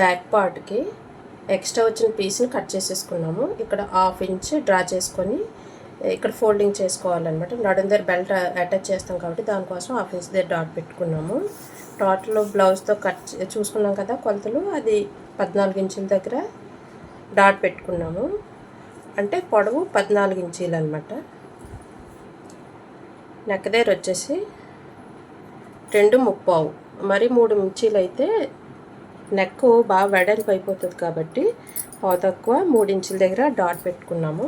Back పార్ట్కి extra వచ్చిన పీస్ని కట్ చేసేసుకున్నాము. ఇక్కడ హాఫ్ ఇంచ్ డ్రా చేసుకొని ఇక్కడ ఫోల్డింగ్ చేసుకోవాలన్నమాట. నడుం దగ్గర బెల్ట్ అటాచ్ చేస్తాం కాబట్టి దానికోసం హాఫ్ ఇంచ్ దగ్గర డాట్ పెట్టుకున్నాము. టోటల్ బ్లౌజ్తో కట్ చూసుకున్నాం కదా కొలతలు అది పద్నాలుగు ఇంచుల దగ్గర డాట్ పెట్టుకున్నాము. అంటే పొడవు పద్నాలుగు ఇంచీలు అనమాట నెక్ దగ్గర వచ్చేసి రెండు ముప్పావు. మరి మూడు ఇంచీలు అయితే నెక్ బాగా వెడల్పు అయిపోతుంది కాబట్టి పావు తక్కువ మూడు ఇంచుల దగ్గర డాట్ పెట్టుకున్నాము.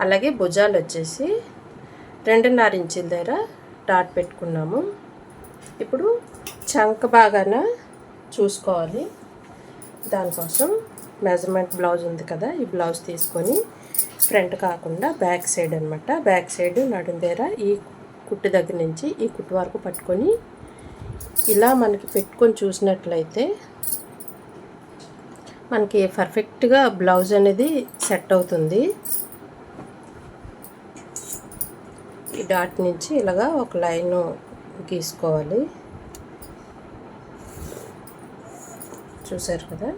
అలాగే భుజాలు వచ్చేసి రెండున్నర ఇంచుల దగ్గర డాట్ పెట్టుకున్నాము. ఇప్పుడు చంక బాగాన చూసుకోవాలి. దానికోసం మెజర్మెంట్ బ్లౌజ్ ఉంది కదా ఈ బ్లౌజ్ తీసుకొని ఫ్రంట్ కాకుండా బ్యాక్ సైడ్ అనమాట బ్యాక్ సైడ్ నడుం దగ్గర ఈ కుట్టు దగ్గర నుంచి ఈ కుట్టు వరకు పట్టుకొని ఇలా మనకి పెట్టుకొని చూసినట్లయితే మనకి పర్ఫెక్ట్గా బ్లౌజ్ అనేది సెట్ అవుతుంది. ఈ డాట్ నుంచి ఇలాగా ఒక లైన్ గీసుకోవాలి. చూసారు కదా?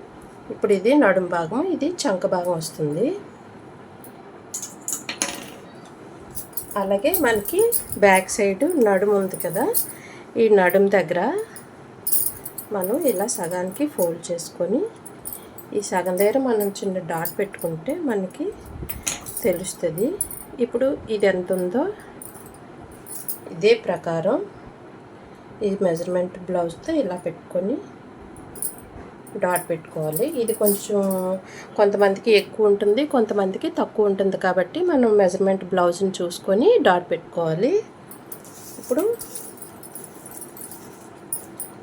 ఇప్పుడు ఇది నడుం భాగం ఇది చంక భాగం వస్తుంది. అలాగే మనకి బ్యాక్ సైడ్ నడుము ఉంది కదా? ఈ నడుము దగ్గర మనం ఇలా సగానికి ఫోల్డ్ చేసుకొని ఈ సగం దగ్గర మనం చిన్న డాట్ పెట్టుకుంటే మనకి తెలుస్తుంది. ఇప్పుడు ఇది ఎంత ఉందో ఇదే ప్రకారం ఈ మెజర్మెంట్ బ్లౌజ్తో ఇలా పెట్టుకొని డాట్ పెట్టుకోవాలి. ఇది కొంచెం కొంతమందికి ఎక్కువ ఉంటుంది కొంతమందికి తక్కువ ఉంటుంది కాబట్టి మనం మెజర్మెంట్ బ్లౌజ్ని చూసుకొని డాట్ పెట్టుకోవాలి. ఇప్పుడు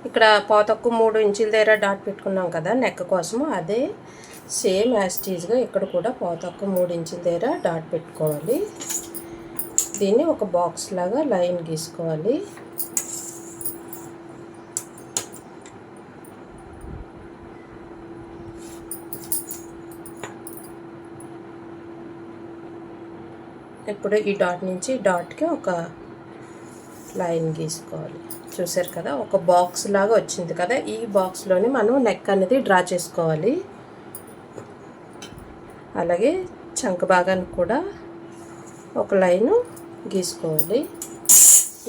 ఇక్కడ పాతక్కు మూడు ఇంచుల దగ్గర డాట్ పెట్టుకున్నాం కదా నెక్ కోసము. అదే సేమ్ యాస్టీజ్గా ఇక్కడ కూడా పాతక్కు మూడు ఇంచుల దగ్గర డాట్ పెట్టుకోవాలి. దీన్ని ఒక బాక్స్ లాగా లైన్ గీసుకోవాలి. ఇప్పుడు ఈ డాట్ నుంచి డాట్కి ఒక లైన్ గీసుకోవాలి. చూసారు కదా ఒక బాక్స్ లాగా వచ్చింది కదా ఈ బాక్స్లోని మనం నెక్ అనేది డ్రా చేసుకోవాలి. అలాగే చంక భాగాన్ని కూడా ఒక లైను గీసుకోవాలి.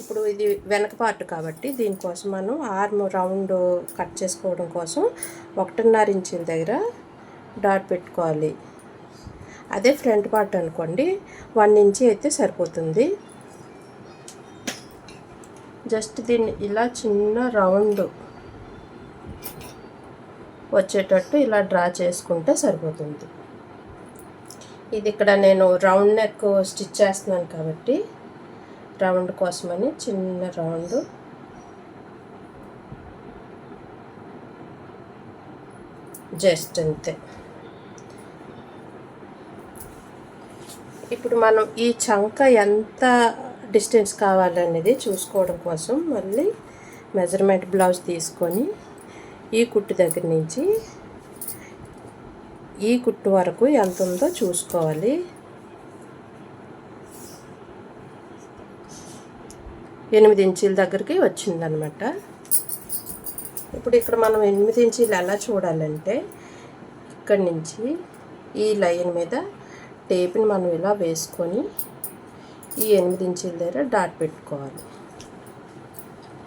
ఇప్పుడు ఇది వెనక పార్ట్ కాబట్టి దీనికోసం మనం ఆర్మ్ రౌండ్ కట్ చేసుకోవడం కోసం ఒకటిన్నర ఇంచుల దగ్గర డాట్ పెట్టుకోవాలి. అదే ఫ్రంట్ పార్ట్ అనుకోండి వన్ ఇంచి అయితే సరిపోతుంది. జస్ట్ దీన్ని ఇలా చిన్న రౌండ్ వచ్చేటట్టు ఇలా డ్రా చేసుకుంటే సరిపోతుంది. ఇది ఇక్కడ నేను రౌండ్ నెక్ స్టిచ్ చేస్తున్నాను కాబట్టి రౌండ్ కోసమని చిన్న రౌండ్. జస్ట్ అంతే. ఇప్పుడు మనం ఈ చంక ఎంత డిస్టెన్స్ కావాలనేది చూసుకోవడం కోసం మళ్ళీ మెజర్మెంట్ బ్లౌజ్ తీసుకొని ఈ కుట్టు దగ్గర నుంచి ఈ కుట్టు వరకు ఎంత ఉందో చూసుకోవాలి. ఎనిమిది ఇంచీల దగ్గరికి వచ్చిందనమాట. ఇప్పుడు ఇక్కడ మనం ఎనిమిది ఇంచీలు ఎలా చూడాలంటే ఇక్కడి నుంచి ఈ లైన్ మీద టేప్ని మనం ఇలా వేసుకొని ఈ ఎనిమిది ఇంచుల దగ్గర డాట్ పెట్టుకోవాలి.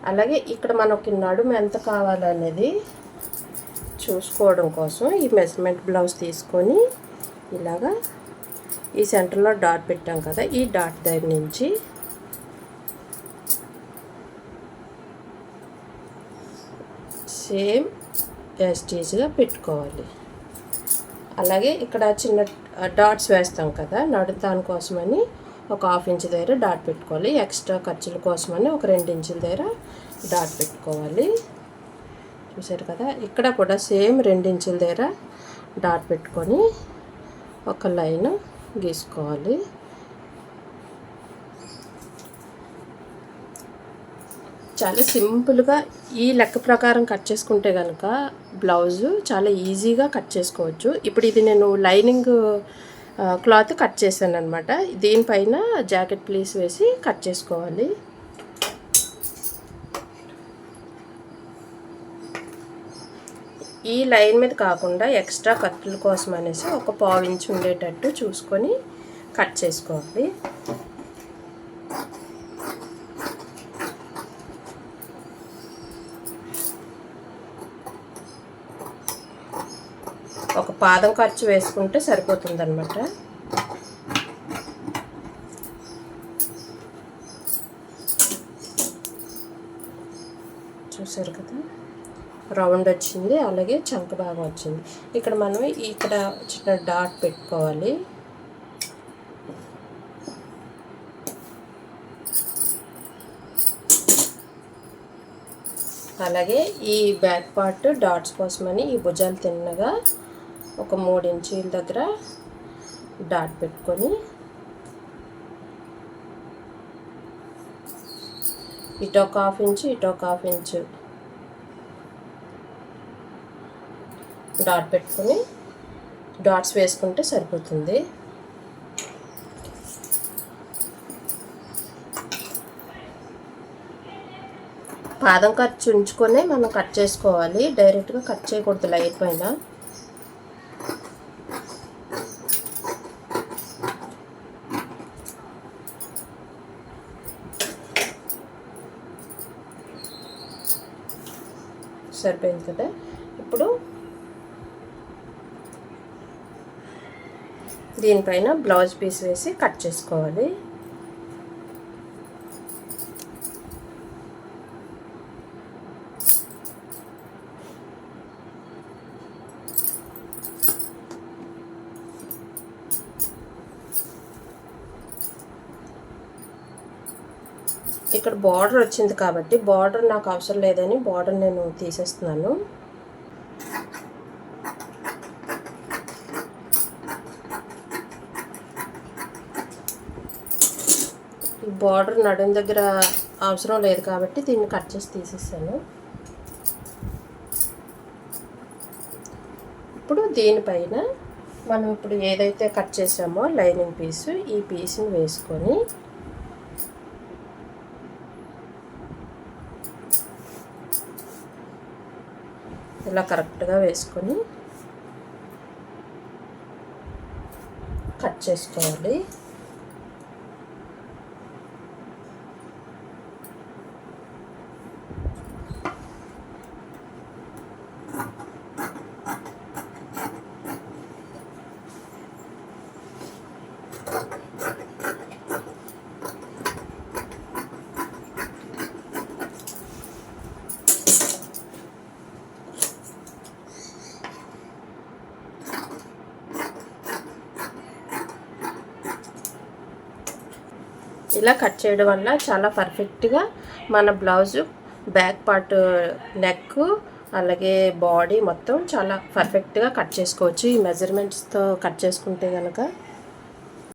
అలాగే ఇక్కడ మనకి నడుము ఎంత కావాలనేది చూసుకోవడం కోసం ఈ మెజర్మెంట్ బ్లౌజ్ తీసుకొని ఇలాగా ఈ సెంటర్లో డాట్ పెట్టాం కదా ఈ డాట్ దగ్గర నుంచి సేమ్ యాస్టీజ్గా పెట్టుకోవాలి. అలాగే ఇక్కడ చిన్న డాట్స్ వేస్తాం కదా నడు దానికోసమని ఒక హాఫ్ ఇంచ్ దగ్గర డాట్ పెట్టుకోవాలి. ఎక్స్ట్రా ఖర్చుల కోసమని ఒక రెండు ఇంచుల దగ్గర డాట్ పెట్టుకోవాలి. చూసారు కదా? ఇక్కడ కూడా సేమ్ రెండు ఇంచుల దగ్గర డాట్ పెట్టుకొని ఒక లైన్ గీసుకోవాలి. చాలా సింపుల్గా ఈ లెక్క ప్రకారం కట్ చేసుకుంటే కనుక బ్లౌజు చాలా ఈజీగా కట్ చేసుకోవచ్చు. ఇప్పుడు ఇది నేను లైనింగ్ క్లాత్ కట్ చేశాను అనమాట దీనిపైన జాకెట్ ప్లీస్ వేసి కట్ చేసుకోవాలి. ఈ లైన్ మీద కాకుండా ఎక్స్ట్రా కత్తుల కోసం అనేసి ఒక పావు ఇంచు ఉండేటట్టు చూసుకొని కట్ చేసుకోవాలి. ఒక పాదం ఖర్చు వేసుకుంటే సరిపోతుంది అనమాట చూసారు కదా? రౌండ్ వచ్చింది అలాగే చంక భాగం వచ్చింది. ఇక్కడ మనం ఇక్కడ చిన్న డాట్ పెట్టుకోవాలి. అలాగే ఈ బ్యాక్ పార్ట్ డాట్స్ కోసమని ఈ భుజాలు తిన్నగా ఒక మూడు ఇంచీల దగ్గర డాట్ పెట్టుకొని ఇటు ఒక హాఫ్ ఇంచు ఇటు ఒక హాఫ్ ఇంచు డాట్ పెట్టుకొని డాట్స్ వేసుకుంటే సరిపోతుంది. పాదం ఖర్చు ఉంచుకొని మనం కట్ చేసుకోవాలి. డైరెక్ట్గా కట్ చేయకూడదు లైట్ పైన. సరిపోయింది కదా. ఇప్పుడు దీనిపైన బ్లౌజ్ పీస్ వేసి కట్ చేసుకోవాలి. ఇక్కడ బార్డర్ వచ్చింది కాబట్టి బార్డర్ నాకు అవసరం లేదని బార్డర్ నేను తీసేస్తున్నాను. ఈ బార్డర్ నడుం దగ్గర అవసరం లేదు కాబట్టి దీన్ని కట్ చేసి తీసేసాను. ఇప్పుడు దీనిపైన మనం ఇప్పుడు ఏదైతే కట్ చేసామో లైనింగ్ పీసు ఈ పీస్ని వేసుకొని ఇలా కరెక్ట్గా వేసుకొని కట్ చేసుకోవాలి. ఇలా కట్ చేయడం వల్ల చాలా పర్ఫెక్ట్గా మన బ్లౌజు బ్యాక్ పార్ట్ నెక్ అలాగే బాడీ మొత్తం చాలా పర్ఫెక్ట్గా కట్ చేసుకోవచ్చు. ఈ మెజర్మెంట్స్తో కట్ చేసుకుంటే కనుక